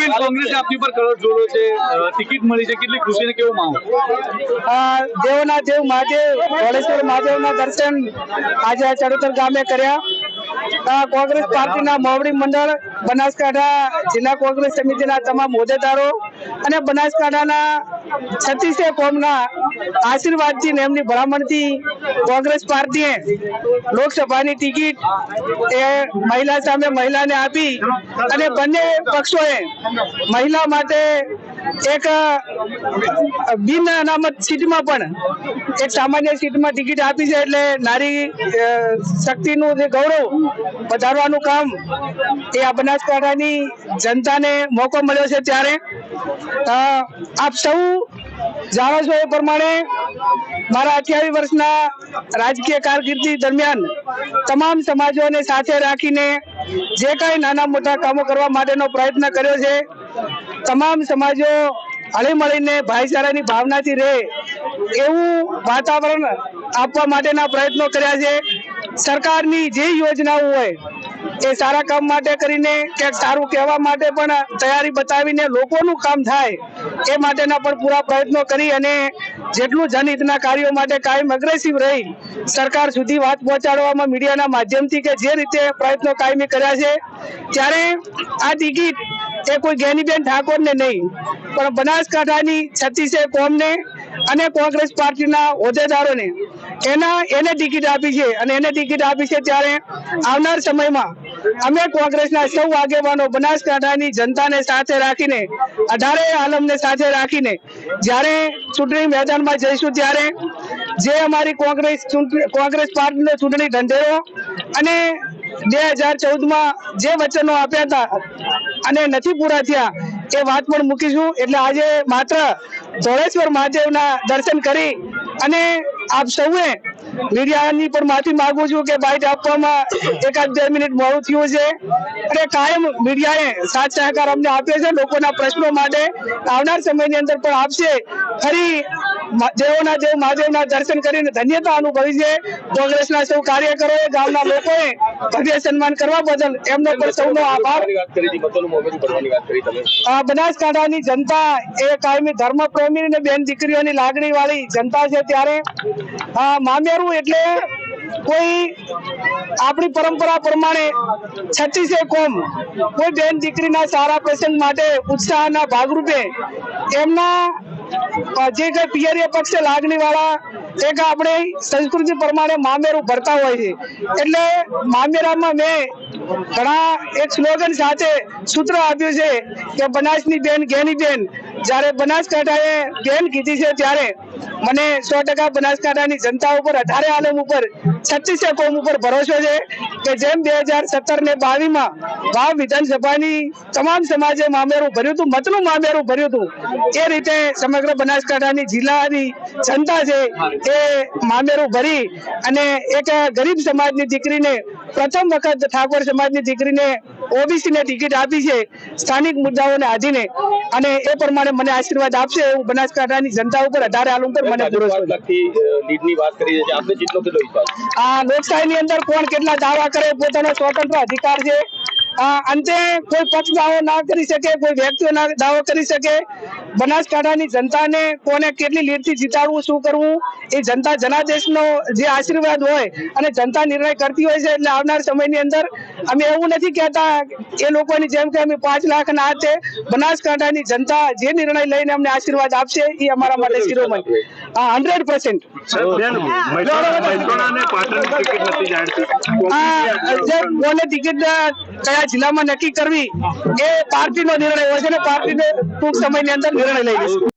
બેન, કોંગ્રેસે આપની પર કલર જોડો છે ટિકિટ મળી છે, કેટલી ખુશી ને કેવો માહોલ? દેવના દેવ મહાદેવ ધોળેશ્વર મહાદેવના દર્શન આજે ચડોતર ગામે કર્યા. કોંગ્રેસ પાર્ટીના મોવડી મંડળ, બનાસકાંઠા જિલ્લા કોંગ્રેસ સમિતિના તમામ હોદ્દેદારો અને બનાસકાંઠાના છત્તીસે કોમના આશીર્વાદથી ને એમની ભલામણથી કોંગ્રેસ પાર્ટીએ લોકસભાની ટિકિટ એ મહિલા સામે મહિલાને આપી અને બંને પક્ષોએ મહિલા માટે એક બિન અનામત સીટમાં પણ એક સામાન્ય સીટમાં ટિકિટ આપી છે એટલે નારી શક્તિનું જે ગૌરવ વધારવાનું કામ એ આ બનાસકાંઠાની જનતાને મોકો મળ્યો છે ત્યારે. આપ સૌ જાણો છો એ પ્રમાણે મારા અઠ્યાવીસ વર્ષના રાજકીય કારકિર્દી દરમિયાન તમામ સમાજોને સાથે રાખીને જે કાંઈ નાના મોટા કામો કરવા માટેનો પ્રયત્ન કર્યો છે તમામ સમાજો હળી મળીને ભાઈચારાની ભાવનાથી રહે એવું વાતાવરણ આપવા માટેના પ્રયત્નો કર્યા છે. સરકારની જે યોજનાઓ હોય એ સારા કામ માટે કરીને કે સારું કહેવા માટે પણ તૈયારી બતાવીને લોકોનું કામ થાય એ માટેના પણ પૂરા પ્રયત્નો કરી અને જેટલું જનહિતના કાર્યો માટે કાયમ અગ્રેસિવ રહી સરકાર સુધી વાત પહોંચાડવામાં મીડિયાના માધ્યમથી કે જે રીતે પ્રયત્નો કાયમી કર્યા છે, ત્યારે આ ટિકિટ એ કોઈ જ્ઞાનીબેન ઠાકોરને નહીં. પણ બનાસકાંઠાની છત્તીસે કોમને અને કોંગ્રેસ પાર્ટીના હોદ્દેદારોને એના, એને ટિકિટ આપી છે. અને એને ટિકિટ આપી છે ત્યારે આવનાર સમયમાં અમે કોંગ્રેસના સૌ આગેવાનો બનાસકાંઠાની જનતાને સાથે રાખીને, અઢારે આલમને સાથે રાખીને, જ્યારે ચૂંટણી મેદાનમાં જઈશું ત્યારે જે અમારી કોંગ્રેસ કોંગ્રેસ પાર્ટીનો ચૂંટણી ઢંઢેરો અને બે હજાર ચૌદમાં જે વચનો આપ્યા હતા અને નથી પૂરા થયા, એ વાત પણ મૂકીશું એટલે આજે માત્ર ધોળેશ્વર મહાદેવના દર્શન કરી અને આપ સૌએ મીડિયાની પણ માફી માંગુ છું કે બાઇટ આપવામાં એકાદ બે મિનિટ મોડું થયું છે. અને કાયમ મીડિયાએ સાથ સહકાર અમને આપ્યો છે લોકોના પ્રશ્નો માટે આવનાર સમયની અંદર પણ આપશે. ફરી દેવોના દેવ મહાદેવના દર્શન કરીને ધન્યતા અનુભવી છે. કોંગ્રેસના સૌ કાર્યકરોએ ગામના લોકોએ ભવ્ય સન્માન કરવા બદલ એમનો પણ સૌનો આભાર. બનાસકાંઠાની જનતા એ કાયમી ધર્મ પ્રેમી અને બેન દીકરીઓની લાગણી વાળી જનતા છે ત્યારે. આ મામેરું એટલે કોઈ આપણી પરંપરા પ્રમાણે છત્તીસે કોમ કોઈ બેન દીકરીના સારા પ્રસંગ માટે ઉત્સાહના ભાગરૂપે એમના જે કઈ પિયરીય પક્ષે લાગણી વાળા એક આપણે સંસ્કૃતિ પ્રમાણે મામેરું ભરતા હોય છે. એટલે મામેરામાં મેં ઘણા એક સ્લોગન સાથે સૂત્ર આપ્યું છે કે બનાસની બેન ગેની બેન, જ્યારે બનાસકાંઠાએ બેન કીધી છે, ત્યારે મને સો ટકા બનાસકાંઠાની જનતા ઉપર, અઢારે આલમ ઉપર છત્તીસે કોમ ઉપર ભરોસો છે કે જેમ બે હજાર સત્તર ને બાવીસમાં વાવ વિધાનસભાની તમામ સમાજે મામેરું ભર્યું હતું, મતનું મામેરું ભર્યું હતું. એ રીતે સમગ્ર બનાસકાંઠાની જિલ્લાની જનતા છે એ મામેરું ભરી અને એક ગરીબ સમાજની દીકરીને પ્રથમ વખત ઠાકોર સમાજની દીકરીને ઓબીસીને ટિકિટ આપી છે સ્થાનિક મુદ્દાઓને આધીને. અને એ પ્રમાણે મને આશીર્વાદ આપશે એવું બનાસકાંઠાની જનતા ઉપર અઢારે આલમ પર મને ભરોસો આ લોકશાહીની અંદર કોણ કેટલા દાવા કરે પોતાનો સ્વતંત્ર અધિકાર છે અંતે કોઈ પક્ષ દાવો ના કરી શકે, કોઈ વ્યક્તિઓ ના દાવો કરી શકે. બનાસકાંઠાની જનતાને કોને કેટલી લીડથી જીતાડવું, શું કરવું, એ જનતા જનાદેશનો જે આશીર્વાદ હોય અને જનતા નિર્ણય કરતી હોય છે એટલે આવનાર સમયની અંદર અમે એવું નથી કહેતા એ લોકોની જેમ કે અમે પાંચ લાખ ના હાથે બનાસકાંઠાની જનતા જે નિર્ણય લઈને અમને આશીર્વાદ આપશે એ અમારા માટે શિરોમણી. હા હંડ્રેડ પર્સન્ટ કોને ટિકિટ કયા જિલ્લામાં નક્કી કરવી એ પાર્ટીનો નિર્ણય હોય છે ને પાર્ટીને ટૂંક સમયની અંદર નિર્ણય લઈ લઈશું.